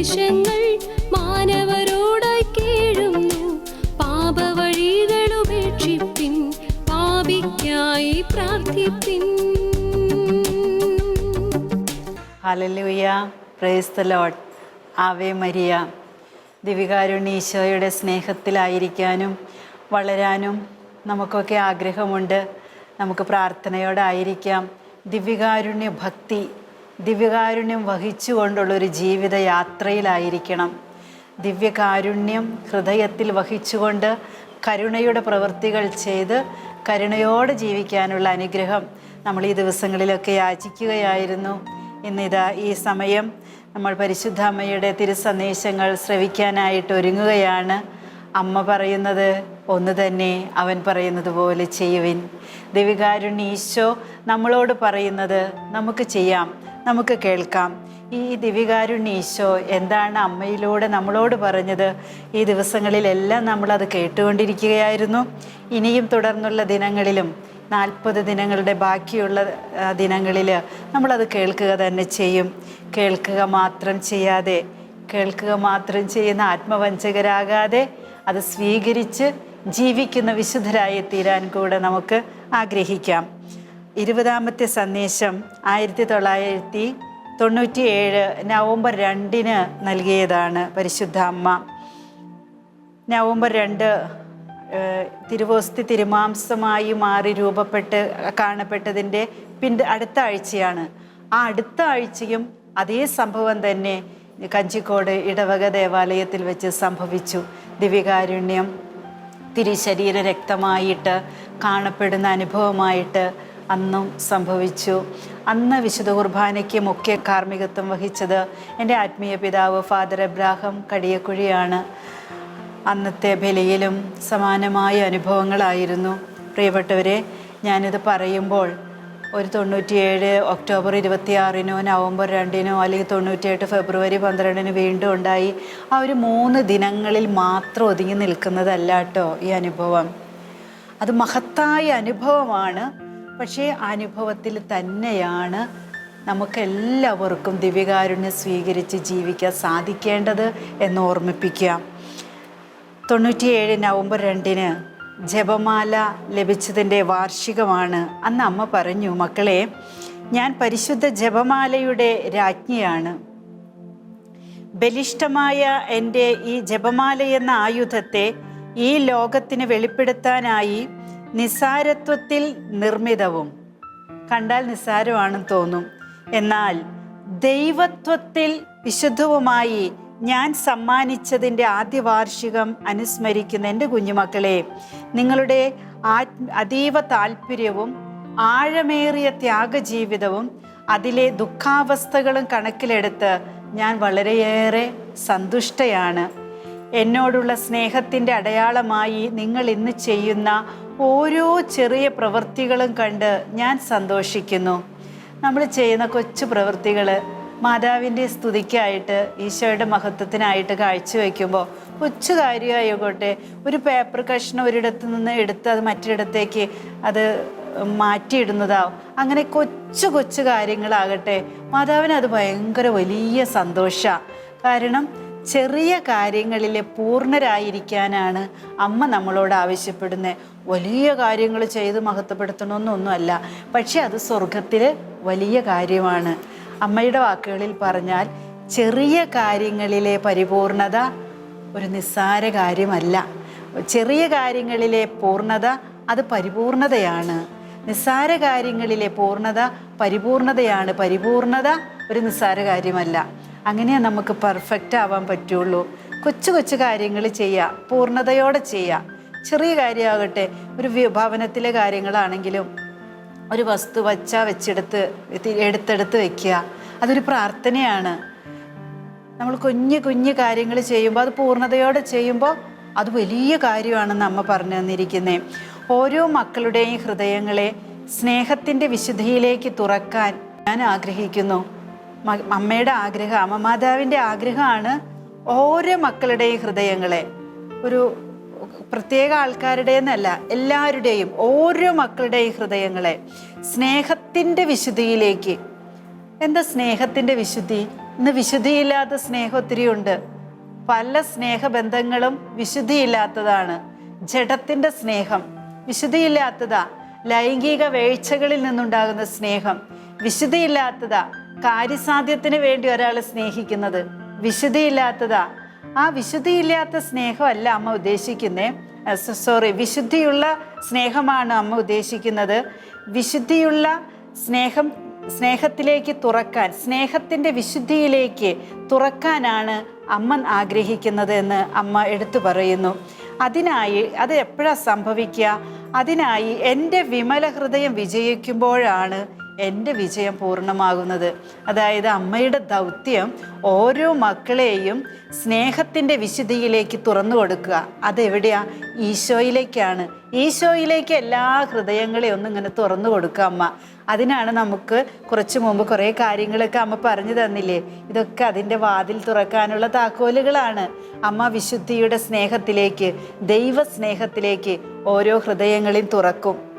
ഉപദേശങ്ങൾ മാനവരോടായി കേഴുന്നു. പാപവഴികൾ ഉപേക്ഷിപ്പിൻ പാപിക്കായി പ്രാർത്ഥിപ്പിൻ. Hallelujah praise Lord Ave Maria. ദിവികാരുണ്യ ഈശോയുടെ സ്നേഹത്തിലായിരിക്കാനും വളരാനും നമുക്കൊക്കെ ആഗ്രഹമുണ്ട്. നമുക്ക് പ്രാർത്ഥനയോടായിരിക്കാം. ദിവ്യകാരുണ്യ ഭക്തി ദിവ്യകാരുണ്യം വഹിച്ചുകൊണ്ടുള്ളൊരു ജീവിത യാത്രയിലായിരിക്കണം ദിവ്യകാരുണ്യം ഹൃദയത്തിൽ വഹിച്ചുകൊണ്ട് കരുണയുടെ പ്രവൃത്തികൾ ചെയ്ത് കരുണയോടെ ജീവിക്കാനുള്ള അനുഗ്രഹം നമ്മൾ ഈ ദിവസങ്ങളിലൊക്കെ യാചിക്കുകയായിരുന്നു. ഇന്നിതാ ഈ സമയം നമ്മൾ പരിശുദ്ധ അമ്മയുടെ തിരുസന്ദേശങ്ങൾ ശ്രവിക്കാനായിട്ട് ഒരുങ്ങുകയാണ്. അമ്മ പറയുന്നത് ഒന്ന് തന്നെ അവൻ പറയുന്നത് പോലെ ചെയ്യുവിൻ ദിവികാരുണ്യ ഈശോ നമ്മളോട് പറയുന്നത് നമുക്ക് ചെയ്യാം നമുക്ക് കേൾക്കാം. ഈ ദിവികാരുണ്യ ഈശോ എന്താണ് അമ്മയിലൂടെ നമ്മളോട് പറഞ്ഞത്? ഈ ദിവസങ്ങളിലെല്ലാം നമ്മളത് കേട്ടുകൊണ്ടിരിക്കുകയായിരുന്നു. ഇനിയും തുടർന്നുള്ള ദിനങ്ങളിലും നാൽപ്പത് ദിനങ്ങളുടെ ബാക്കിയുള്ള ദിനങ്ങളിൽ നമ്മളത് കേൾക്കുക തന്നെ ചെയ്യും. കേൾക്കുക മാത്രം ചെയ്യാതെ കേൾക്കുക മാത്രം ചെയ്യുന്ന ആത്മവഞ്ചകരാകാതെ അത് സ്വീകരിച്ച് ജീവിക്കുന്ന വിശുദ്ധരായി തീരാൻ കൂടെ നമുക്ക് ആഗ്രഹിക്കാം. ഇരുപതാമത്തെ സന്ദേശം ആയിരത്തി തൊള്ളായിരത്തി തൊണ്ണൂറ്റി ഏഴ് നവംബർ രണ്ടിന് നൽകിയതാണ് പരിശുദ്ധ അമ്മ. നവംബർ രണ്ട് തിരുവോസ്തി തിരുമാംസമായി മാറി രൂപപ്പെട്ട് കാണപ്പെട്ടതിന്റെ പിന്നെ അടുത്ത ആഴ്ചയാണ്. ആ അടുത്ത ആഴ്ചയും അതേ സംഭവം തന്നെ കഞ്ചിക്കോട് ഇടവക ദേവാലയത്തിൽ വെച്ച് സംഭവിച്ചു. ദിവ്യകാരുണ്യം തിരിശരീര രക്തമായിട്ട് കാണപ്പെടുന്ന അനുഭവമായിട്ട് അന്നും സംഭവിച്ചു. അന്ന് വിശുദ്ധ കുർബാനയ്ക്ക് മുഖ്യ കാർമ്മികത്വം വഹിച്ചത് എന്റെ ആത്മീയ പിതാവ് ഫാദർ എബ്രാഹം കടിയക്കുഴിയാണ്. അന്നത്തെ ബലിയിലും സമാനമായ അനുഭവങ്ങളായിരുന്നു. പ്രിയപ്പെട്ടവരെ ഞാനിത് പറയുമ്പോൾ ഒരു തൊണ്ണൂറ്റിയേഴ് ഒക്ടോബർ ഇരുപത്തിയാറിനോ നവംബർ രണ്ടിനോ അല്ലെങ്കിൽ തൊണ്ണൂറ്റിയെട്ട് ഫെബ്രുവരി പന്ത്രണ്ടിന് വീണ്ടും ഉണ്ടായി ആ ഒരു മൂന്ന് ദിനങ്ങളിൽ മാത്രം ഒതുങ്ങി നിൽക്കുന്നതല്ല കേട്ടോ ഈ അനുഭവം. അത് മഹത്തായ അനുഭവമാണ്. പക്ഷേ അനുഭവത്തിൽ തന്നെയാണ് നമുക്കെല്ലാവർക്കും ദിവ്യകാരുണ്യം സ്വീകരിച്ച് ജീവിക്കാൻ സാധിക്കേണ്ടത് എന്ന് ഓർമ്മിപ്പിക്കുക. തൊണ്ണൂറ്റിയേഴ് നവംബർ രണ്ടിന് ജപമാല ലഭിച്ചതിന്റെ വാർഷികമാണ്. അന്ന് അമ്മ പറഞ്ഞു മക്കളെ ഞാൻ പരിശുദ്ധ ജപമാലയുടെ രാജ്ഞിയാണ്. ബലിഷ്ഠമായ എന്റെ ഈ ജപമാല എന്ന ആയുധത്തെ ഈ ലോകത്തിന് വെളിപ്പെടുത്താനായി നിസാരത്വത്തിൽ നിർമ്മിതവും. കണ്ടാൽ നിസ്സാരമാണെന്ന് തോന്നും. എന്നാൽ ദൈവത്വത്തിൽ വിശുദ്ധവുമായി ഞാൻ സമ്മാനിച്ചതിന്റെ ആദ്യ വാർഷികം അനുസ്മരിക്കുന്ന എന്റെ കുഞ്ഞുമക്കളെ നിങ്ങളുടെ അതീവ താല്പര്യവും ആഴമേറിയ ത്യാഗജീവിതവും അതിലെ ദുഃഖാവസ്ഥകളും കണക്കിലെടുത്ത് ഞാൻ വളരെയേറെ സന്തുഷ്ടയാണ്. എന്നോടുള്ള സ്നേഹത്തിന്റെ അടയാളമായി നിങ്ങൾ ഇന്ന് ചെയ്യുന്ന ഓരോ ചെറിയ പ്രവൃത്തികളും കണ്ട് ഞാൻ സന്തോഷിക്കുന്നു. നമ്മൾ ചെയ്യുന്ന കൊച്ചു പ്രവൃത്തികൾ മാതാവിന്റെ സ്തുതിക്കായിട്ട് ഈശോയുടെ മഹത്വത്തിനായിട്ട് കാഴ്ചവെക്കുമ്പോൾ കൊച്ചു കാര്യമായിക്കോട്ടെ ഒരു പേപ്പർ കഷ്ണം ഒരിടത്ത് നിന്ന് എടുത്ത് അത് മറ്റൊരിടത്തേക്ക് അത് മാറ്റിയിടുന്നതാവും. അങ്ങനെ കൊച്ചു കൊച്ചു കാര്യങ്ങളാകട്ടെ മാതാവിന് അത് ഭയങ്കര വലിയ സന്തോഷമാണ് കാരണം ചെറിയ കാര്യങ്ങളിൽ പൂർണരായിരിക്കാനാണ് അമ്മ നമ്മളോട് ആവശ്യപ്പെടുന്നത്. വലിയ കാര്യങ്ങൾ ചെയ്ത് മഹത്വപ്പെടുത്തണമെന്നൊന്നുമല്ല പക്ഷേ അത് സ്വർഗത്തിൽ വലിയ കാര്യമാണ്. അമ്മയുടെ വാക്കുകളിൽ പറഞ്ഞാൽ ചെറിയ കാര്യങ്ങളിലെ പരിപൂർണത ഒരു നിസ്സാര കാര്യമല്ല. ചെറിയ കാര്യങ്ങളിലെ പൂർണത അത് പരിപൂർണതയാണ്. നിസ്സാര കാര്യങ്ങളിലെ പൂർണത പരിപൂർണതയാണ്. പരിപൂർണത ഒരു നിസ്സാര കാര്യമല്ല. അങ്ങനെ നമുക്ക് പെർഫെക്റ്റ് ആവാൻ പറ്റുള്ളൂ. കൊച്ചു കൊച്ചു കാര്യങ്ങൾ ചെയ്യുക പൂർണതയോടെ ചെയ്യുക ചെറിയ കാര്യമാകട്ടെ ഒരു വിഭവനത്തിലെ കാര്യങ്ങളാണെങ്കിലും ഒരു വസ്തു വച്ച വെച്ചെടുത്ത് എടുത്തെടുത്ത് വെക്കുക. അതൊരു പ്രാർത്ഥനയാണ്. നമ്മൾ കുഞ്ഞു കുഞ്ഞു കാര്യങ്ങൾ ചെയ്യുമ്പോൾ അത് പൂർണതയോടെ ചെയ്യുമ്പോൾ അത് വലിയ കാര്യമാണെന്ന് അമ്മ പറഞ്ഞു തന്നിരിക്കുന്നത് ഓരോ മക്കളുടെയും ഹൃദയങ്ങളെ സ്നേഹത്തിന്റെ വിശുദ്ധിയിലേക്ക് തുറക്കാൻ ഞാൻ ആഗ്രഹിക്കുന്നു. അമ്മയുടെ ആഗ്രഹം അമ്മ മാതാവിന്റെ ആഗ്രഹമാണ് ഓരോ മക്കളുടെയും ഹൃദയങ്ങളെ. ഒരു പ്രത്യേക ആൾക്കാരുടെ എന്നല്ല എല്ലാവരുടെയും ഓരോ മക്കളുടെയും ഹൃദയങ്ങളെ സ്നേഹത്തിന്റെ വിശുദ്ധിയിലേക്ക്. എന്താ സ്നേഹത്തിന്റെ വിശുദ്ധി? ഇന്ന് വിശുദ്ധിയില്ലാത്ത സ്നേഹം ഒത്തിരി ഉണ്ട്. പല സ്നേഹബന്ധങ്ങളും വിശുദ്ധിയില്ലാത്തതാണ്. ജഡത്തിന്റെ സ്നേഹം വിശുദ്ധിയില്ലാത്തതാ. ലൈംഗിക വേഴ്ചകളിൽ നിന്നുണ്ടാകുന്ന സ്നേഹം വിശുദ്ധിയില്ലാത്തതാ. കാര്യസാധ്യത്തിന് വേണ്ടി ഒരാളെ സ്നേഹിക്കുന്നത് വിശുദ്ധിയില്ലാത്തതാ. ആ വിശുദ്ധിയില്ലാത്ത സ്നേഹമല്ല അമ്മ ഉദ്ദേശിക്കുന്നത് സോറി വിശുദ്ധിയുള്ള സ്നേഹമാണ് അമ്മ ഉദ്ദേശിക്കുന്നത്. വിശുദ്ധിയുള്ള സ്നേഹം സ്നേഹത്തിലേക്ക് തുറക്കാൻ സ്നേഹത്തിന്റെ വിശുദ്ധിയിലേക്ക് തുറക്കാനാണ് അമ്മ ആഗ്രഹിക്കുന്നത് എന്ന് അമ്മ എടുത്തു പറയുന്നു. അതിനായി അത് എപ്പോഴാണ് സംഭവിക്കുക? അതിനായി എന്റെ വിമല ഹൃദയം വിജയിക്കുമ്പോഴാണ് എന്റെ വിജയം പൂർണമാകുന്നത്. അതായത് അമ്മയുടെ ദൗത്യം ഓരോ മക്കളെയും സ്നേഹത്തിന്റെ വിശുദ്ധിയിലേക്ക് തുറന്നു കൊടുക്കുക. അതെവിടെയാ? ഈശോയിലേക്കാണ്. ഈശോയിലേക്ക് എല്ലാ ഹൃദയങ്ങളെയും ഒന്നും ഇങ്ങനെ തുറന്നു കൊടുക്കുക അമ്മ. അതിനാണ് നമുക്ക് കുറച്ച് മുമ്പ് കുറേ കാര്യങ്ങളൊക്കെ അമ്മ പറഞ്ഞു തന്നില്ലേ? ഇതൊക്കെ അതിന്റെ വാതിൽ തുറക്കാനുള്ള താക്കോലുകളാണ്. അമ്മ വിശുദ്ധിയുടെ സ്നേഹത്തിലേക്ക് ദൈവ സ്നേഹത്തിലേക്ക് ഓരോ ഹൃദയങ്ങളെയും തുറക്കും.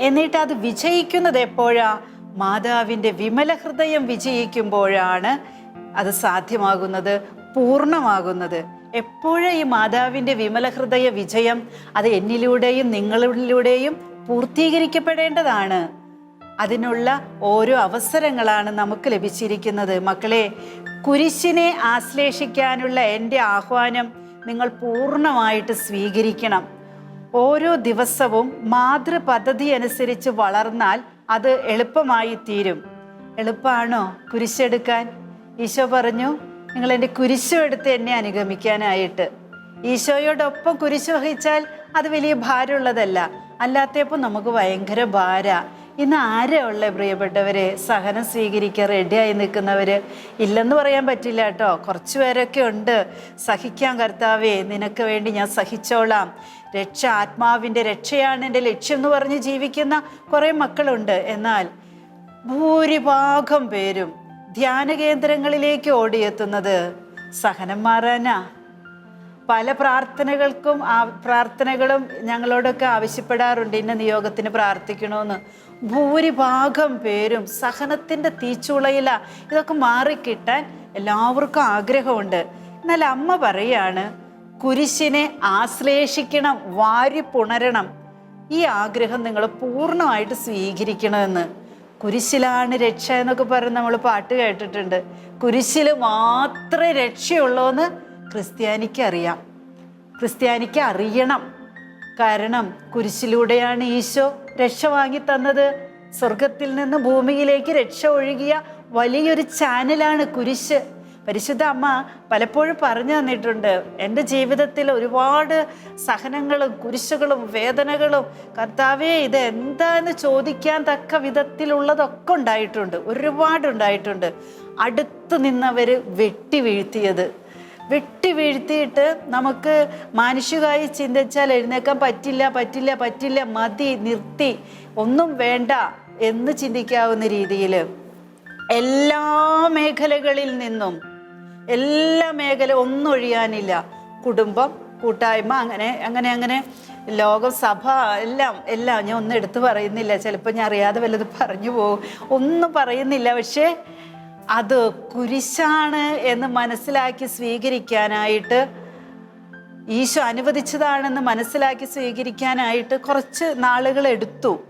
എന്നിട്ട് അത് വിജയിക്കുന്നത് എപ്പോഴാ? മാതാവിന്റെ വിമല ഹൃദയം വിജയിക്കുമ്പോഴാണ് അത് സാധ്യമാകുന്നത് പൂർണമാകുന്നത്. എപ്പോഴും ഈ മാതാവിന്റെ വിമല ഹൃദയ വിജയം? അത് എന്നിലൂടെയും നിങ്ങളിലൂടെയും പൂർത്തീകരിക്കപ്പെടേണ്ടതാണ്. അതിനുള്ള ഓരോ അവസരങ്ങളാണ് നമുക്ക് ലഭിച്ചിരിക്കുന്നത്. മക്കളെ കുരിശിനെ ആശ്ലേഷിക്കാനുള്ള എന്റെ ആഹ്വാനം നിങ്ങൾ പൂർണമായിട്ട് സ്വീകരിക്കണം. ഓരോ ദിവസവും മാതൃപദ്ധതി അനുസരിച്ച് വളർന്നാൽ അത് എളുപ്പമായി തീരും. എളുപ്പമാണോ കുരിശെടുക്കാൻ? ഈശോ പറഞ്ഞു നിങ്ങൾ എന്റെ കുരിശു എടുത്ത് എന്നെ അനുഗമിക്കാനായിട്ട്. ഈശോയോടൊപ്പം കുരിശു വഹിച്ചാൽ അത് വലിയ ഭാരമുള്ളതല്ല. അല്ലാത്തപ്പോൾ നമുക്ക് ഭയങ്കര ഭാര. ഇന്ന് ആരാ ഉള്ള പ്രിയപ്പെട്ടവരെ? സഹനം സ്വീകരിക്കാൻ റെഡിയായി നിൽക്കുന്നവര്? ഇല്ലെന്ന് പറയാൻ പറ്റില്ല കേട്ടോ. കുറച്ച് പേരൊക്കെ ഉണ്ട്. സഹിക്കാൻ കർത്താവേ നിനക്ക് വേണ്ടി ഞാൻ സഹിച്ചോളാം. രക്ഷ ആത്മാവിന്റെ രക്ഷയാണ് എന്റെ ലക്ഷ്യം എന്ന് പറഞ്ഞ് ജീവിക്കുന്ന കുറേ മക്കളുണ്ട്. എന്നാൽ ഭൂരിഭാഗം പേരും ധ്യാന കേന്ദ്രങ്ങളിലേക്ക് ഓടിയെത്തുന്നത് സഹനം മാറാനാ. പല പ്രാർത്ഥനകൾക്കും പ്രാർത്ഥനകളും ഞങ്ങളോടൊക്കെ ആവശ്യപ്പെടാറുണ്ട്. ഇന്ന നിയോഗത്തിന് പ്രാർത്ഥിക്കണമെന്ന് ഭൂരിഭാഗം പേരും സഹനത്തിന്റെ തീച്ചുളയില. ഇതൊക്കെ മാറിക്കിട്ടാൻ എല്ലാവർക്കും ആഗ്രഹമുണ്ട്. എന്നാൽ അമ്മ പറയാണ് കുരിശിനെ ആശ്ലേഷിക്കണം വാരി പുണരണം. ഈ ആഗ്രഹം നിങ്ങൾ പൂർണമായിട്ട് സ്വീകരിക്കണമെന്ന്. കുരിശിലാണ് രക്ഷ എന്നൊക്കെ പറഞ്ഞ് നമ്മൾ പാട്ട് കേട്ടിട്ടുണ്ട്. കുരിശിൽ മാത്രമേ രക്ഷയുള്ളൂ എന്ന് ക്രിസ്ത്യാനിക്ക് അറിയാം. ക്രിസ്ത്യാനിക്ക് അറിയണം. കാരണം കുരിശിലൂടെയാണ് ഈശോ രക്ഷ വാങ്ങി തന്നത്. സ്വർഗത്തിൽ നിന്ന് ഭൂമിയിലേക്ക് രക്ഷ ഒഴുകിയ വലിയൊരു ചാനലാണ് കുരിശ്. പരിശുദ്ധ അമ്മ പലപ്പോഴും പറഞ്ഞു തന്നിട്ടുണ്ട് എന്റെ ജീവിതത്തിൽ ഒരുപാട് സഹനങ്ങളും കുരിശുകളും വേദനകളും കർത്താവേ ഇത് എന്താന്ന് ചോദിക്കാൻ തക്ക വിധത്തിലുള്ളതൊക്കെ ഉണ്ടായിട്ടുണ്ട് ഒരുപാട് ഉണ്ടായിട്ടുണ്ട്. അടുത്ത് നിന്നവർ വെട്ടി വീഴ്ത്തിയത്. വെട്ടി വീഴ്ത്തിയിട്ട് നമുക്ക് മാനുഷികമായി ചിന്തിച്ചാൽ എഴുന്നേക്കാൻ പറ്റില്ല പറ്റില്ല പറ്റില്ല മതി നിർത്തി ഒന്നും വേണ്ട എന്ന് ചിന്തിക്കാവുന്ന രീതിയിൽ എല്ലാ മേഖലകളിൽ നിന്നും എല്ലാ മേഖല ഒന്നും ഒഴിയാനില്ല കുടുംബം കൂട്ടായ്മ അങ്ങനെ അങ്ങനെ അങ്ങനെ. ലോകം സഭ എല്ലാം എല്ലാം. ഞാൻ ഒന്നും എടുത്തു പറയുന്നില്ല. ചിലപ്പോൾ ഞാൻ അറിയാതെ വല്ലത് പറഞ്ഞു പോകും. ഒന്നും പറയുന്നില്ല. പക്ഷേ അത് കുരിശാണ് എന്ന് മനസ്സിലാക്കി സ്വീകരിക്കാനായിട്ട് ഈശോ അനുവദിച്ചതാണെന്ന് മനസ്സിലാക്കി സ്വീകരിക്കാനായിട്ട് കുറച്ച് നാളുകൾ എടുത്തു.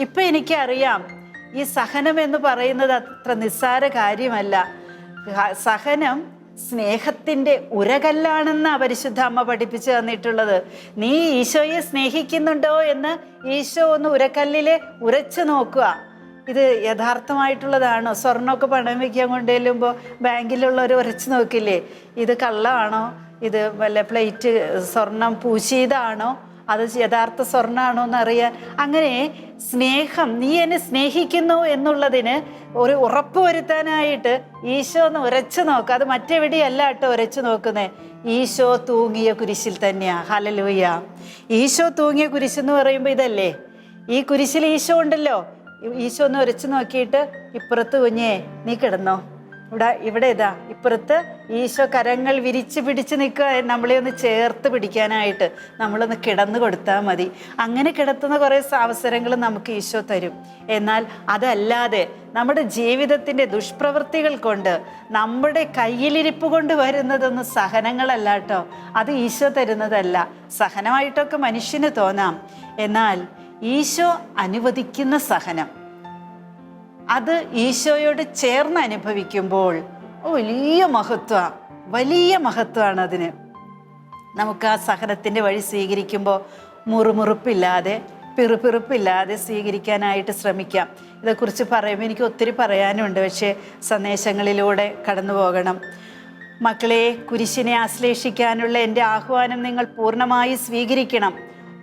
ഇപ്പൊ എനിക്കറിയാം ഈ സഹനം എന്ന് പറയുന്നത് അത്ര നിസ്സാര കാര്യമല്ല. സഹനം സ്നേഹത്തിന്റെ ഉരകല്ലാണെന്ന് പരിശുദ്ധ അമ്മ പഠിപ്പിച്ചു തന്നിട്ടുള്ളത്. നീ ഈശോയെ സ്നേഹിക്കുന്നുണ്ടോ എന്ന് ഈശോ ഒന്ന് ഉരക്കല്ലിൽ ഉരച്ചു നോക്കുക. ഇത് യഥാർത്ഥമായിട്ടുള്ളതാണോ? സ്വർണമൊക്കെ പണം വയ്ക്കാൻ കൊണ്ടുചെല്ലുമ്പോൾ ബാങ്കിലുള്ളവർ ഉരച്ചു നോക്കില്ലേ? ഇത് കള്ളമാണോ? ഇത് വല്ല പ്ലേറ്റ് സ്വർണം പൂശിയതാണോ? അത് യഥാർത്ഥ സ്വർണമാണോ എന്നറിയാൻ. അങ്ങനെ സ്നേഹം നീ എന്നെ സ്നേഹിക്കുന്നു എന്നുള്ളതിന് ഒരു ഉറപ്പ് വരുത്താനായിട്ട് ഈശോ ഒന്ന് ഉരച്ചു നോക്കുക അത് മറ്റെവിടെയല്ല കേട്ടോ ഉരച്ചു നോക്കുന്നേ? ഈശോ തൂങ്ങിയ കുരിശിൽ തന്നെയാ. ഹലലൂയ ഈശോ തൂങ്ങിയ കുരിശ് എന്ന് പറയുമ്പോൾ ഇതല്ലേ? ഈ കുരിശിൽ ഈശോ ഉണ്ടല്ലോ. ഈശോ ഒന്ന് ഉരച്ചു നോക്കിയിട്ട് ഇപ്പുറത്ത് കുഞ്ഞേ നീ കിടന്നോ. ഇവിടെ ഇവിടെ ഇതാ ഇപ്പുറത്ത് ഈശോ കരങ്ങൾ വിരിച്ച് പിടിച്ച് നിൽക്കുക നമ്മളെ ഒന്ന് ചേർത്ത് പിടിക്കാനായിട്ട് നമ്മളൊന്ന് കിടന്നു കൊടുത്താൽ മതി. അങ്ങനെ കിടത്തുന്ന കുറേ അവസരങ്ങൾ നമുക്ക് ഈശോ തരും. എന്നാൽ അതല്ലാതെ നമ്മുടെ ജീവിതത്തിന്റെ ദുഷ്പ്രവൃത്തികൾ കൊണ്ട് നമ്മുടെ കയ്യിലിരിപ്പ് കൊണ്ട് വരുന്നതൊന്നും സഹനങ്ങളല്ല കേട്ടോ. അത് ഈശോ തരുന്നതല്ല. സഹനമായിട്ടൊക്കെ മനുഷ്യന് തോന്നാം. എന്നാൽ ഈശോ അനുവദിക്കുന്ന സഹനം. അത് ഈശോയോട് ചേർന്ന് അനുഭവിക്കുമ്പോൾ വലിയ മഹത്വ വലിയ മഹത്വമാണ് അതിന്. നമുക്ക് ആ സഹനത്തിന്റെ വഴി സ്വീകരിക്കുമ്പോൾ മുറുമുറുപ്പില്ലാതെ പിറുപിറുപ്പില്ലാതെ സ്വീകരിക്കാനായിട്ട് ശ്രമിക്കാം. ഇതേക്കുറിച്ച് പറയുമ്പോൾ എനിക്ക് ഒത്തിരി പറയാനുണ്ട് പക്ഷേ സന്ദേശങ്ങളിലൂടെ കടന്നു പോകണം. മക്കളെ കുരിശിനെ ആശ്ലേഷിക്കാനുള്ള എന്റെ ആഹ്വാനം നിങ്ങൾ പൂർണമായി സ്വീകരിക്കണം.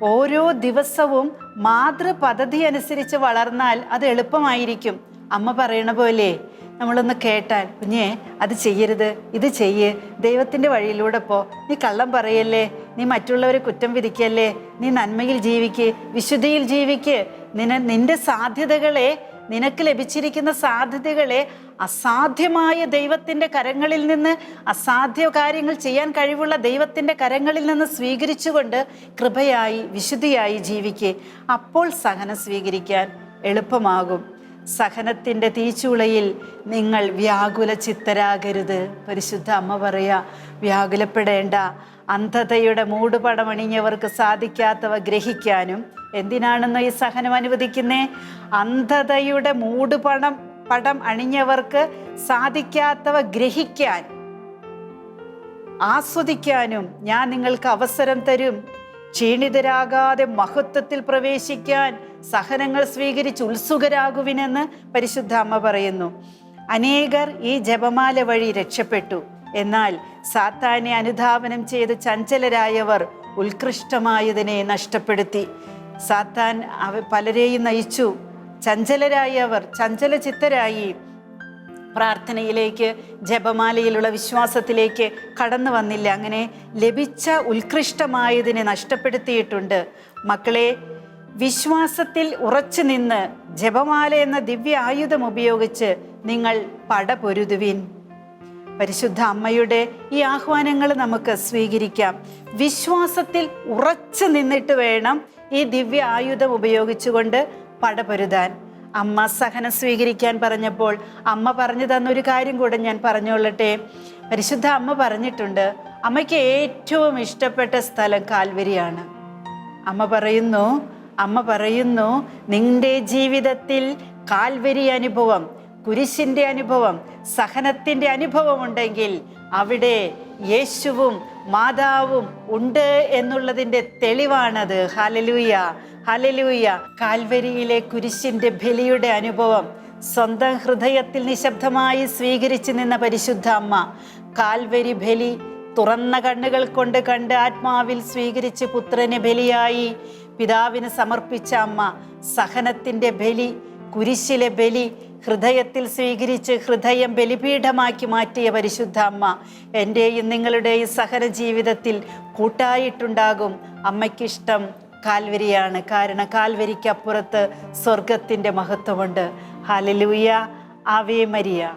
ഓരോ ദിവസവും മാതൃപദ്ധതി അനുസരിച്ച് വളർന്നാൽ അത് എളുപ്പമായിരിക്കും. അമ്മ പറയണ പോലെ നമ്മളൊന്ന് കേട്ടാൽ കുഞ്ഞേ അത് ചെയ്യരുത് ഇത് ചെയ്യ്. ദൈവത്തിന്റെ വഴിയിലൂടെ പോ. നീ കള്ളം പറയല്ലേ? നീ മറ്റുള്ളവരെ കുറ്റം വിധിക്കല്ലേ? നീ നന്മയിൽ ജീവിക്ക് വിശുദ്ധിയിൽ ജീവിക്ക്. നിന നിന്റെ സാധ്യതകളെ നിനക്ക് ലഭിച്ചിരിക്കുന്ന സാധ്യതകളെ അസാധ്യമായ ദൈവത്തിന്റെ കരങ്ങളിൽ നിന്ന് അസാധ്യ കാര്യങ്ങൾ ചെയ്യാൻ കഴിവുള്ള ദൈവത്തിന്റെ കരങ്ങളിൽ നിന്ന് സ്വീകരിച്ചുകൊണ്ട് കൃപയായി വിശുദ്ധിയായി ജീവിക്കുക അപ്പോൾ സഹനം സ്വീകരിക്കാൻ എളുപ്പമാകും. സഹനത്തിന്റെ തീച്ചുളയിൽ നിങ്ങൾ വ്യാകുല ചിത്തരാകരുത്. പരിശുദ്ധ അമ്മ പറയുക വ്യാകുലപ്പെടേണ്ട. അന്ധതയുടെ മൂടുപടമണിഞ്ഞവർക്ക് സാധിക്കാത്തവ ഗ്രഹിക്കാനും എന്തിനാണെന്ന് ഈ സഹനം അനുവദിക്കുന്നേ? അന്ധതയുടെ മൂടുപടം പടം അണിഞ്ഞവർക്ക് സാധിക്കാത്തവ ഗ്രഹിക്കാൻ ആസ്വദിക്കാനും ഞാൻ നിങ്ങൾക്ക് അവസരം തരും. ക്ഷീണിതരാകാതെ മഹത്വത്തിൽ പ്രവേശിക്കാൻ സഹനങ്ങൾ സ്വീകരിച്ച് ഉത്സുകരാകുവിനെന്ന് പരിശുദ്ധ അമ്മ പറയുന്നു. അനേകർ ഈ ജപമാല വഴി രക്ഷപ്പെട്ടു. എന്നാൽ സാത്താനെ അനുധാവനം ചെയ്ത് ചഞ്ചലരായവർ ഉത്കൃഷ്ടമായതിനെ നഷ്ടപ്പെടുത്തി. സാത്താൻ അവ പലരെയും നയിച്ചു. ചഞ്ചലരായവർ ചഞ്ചല ചിത്തരായി പ്രാർത്ഥനയിലേക്ക് ജപമാലയിലുള്ള വിശ്വാസത്തിലേക്ക് കടന്നു വന്നില്ല. അങ്ങനെ ലഭിച്ച ഉത്കൃഷ്ടമായതിനെ നഷ്ടപ്പെടുത്തിയിട്ടുണ്ട്. മക്കളെ വിശ്വാസത്തിൽ ഉറച്ചു നിന്ന് ജപമാല എന്ന ദിവ്യ ആയുധം ഉപയോഗിച്ച് നിങ്ങൾ പടപൊരുതുവിൻ പരിശുദ്ധ അമ്മയുടെ ഈ ആഹ്വാനങ്ങൾ നമുക്ക് സ്വീകരിക്കാം. വിശ്വാസത്തിൽ ഉറച്ചു നിന്നിട്ട് വേണം ഈ ദിവ്യ ആയുധം ഉപയോഗിച്ചുകൊണ്ട് പടപൊരുതാൻ അമ്മ സഹനം സ്വീകരിക്കാൻ പറഞ്ഞപ്പോൾ അമ്മ പറഞ്ഞു തന്ന ഒരു കാര്യം കൂടെ ഞാൻ പറഞ്ഞുകൊള്ളട്ടെ. പരിശുദ്ധ അമ്മ പറഞ്ഞിട്ടുണ്ട് അമ്മയ്ക്ക് ഏറ്റവും ഇഷ്ടപ്പെട്ട സ്ഥലം കാൽവരിയാണ്. അമ്മ പറയുന്നു അമ്മ പറയുന്നു നിന്റെ ജീവിതത്തിൽ കാൽവരി അനുഭവം കുരിശിന്റെ അനുഭവം സഹനത്തിന്റെ അനുഭവം ഉണ്ടെങ്കിൽ അവിടെ യേശുവും മാതാവും ഉണ്ട് എന്നുള്ളതിന്റെ തെളിവാണത്. ഹലലൂയ ഹലലൂയ കാൽവരിയിലെ കുരിശിന്റെ ബലിയുടെ അനുഭവം സ്വന്തം ഹൃദയത്തിൽ നിശബ്ദമായി സ്വീകരിച്ചു നിന്ന പരിശുദ്ധ അമ്മ. കാൽവരി ബലി തുറന്ന കണ്ണുകൾ കൊണ്ട് കണ്ട് ആത്മാവിൽ സ്വീകരിച്ച് പുത്രനെ ബലിയായി പിതാവിന് സമർപ്പിച്ച അമ്മ. സഹനത്തിന്റെ ബലി കുരിശിലെ ബലി ഹൃദയത്തിൽ സ്വീകരിച്ച് ഹൃദയം ബലിപീഠമാക്കി മാറ്റിയ പരിശുദ്ധ അമ്മ. എന്റെയും നിങ്ങളുടെയും സഹന ജീവിതത്തിൽ കൂട്ടായിട്ടുണ്ടാകും അമ്മയ്ക്കിഷ്ടം കാൽവരിയാണ്. കാരണം കാൽവരിക്കപ്പുറത്ത് സ്വർഗത്തിന്റെ മഹത്വമുണ്ട്. Hallelujah Ave Maria.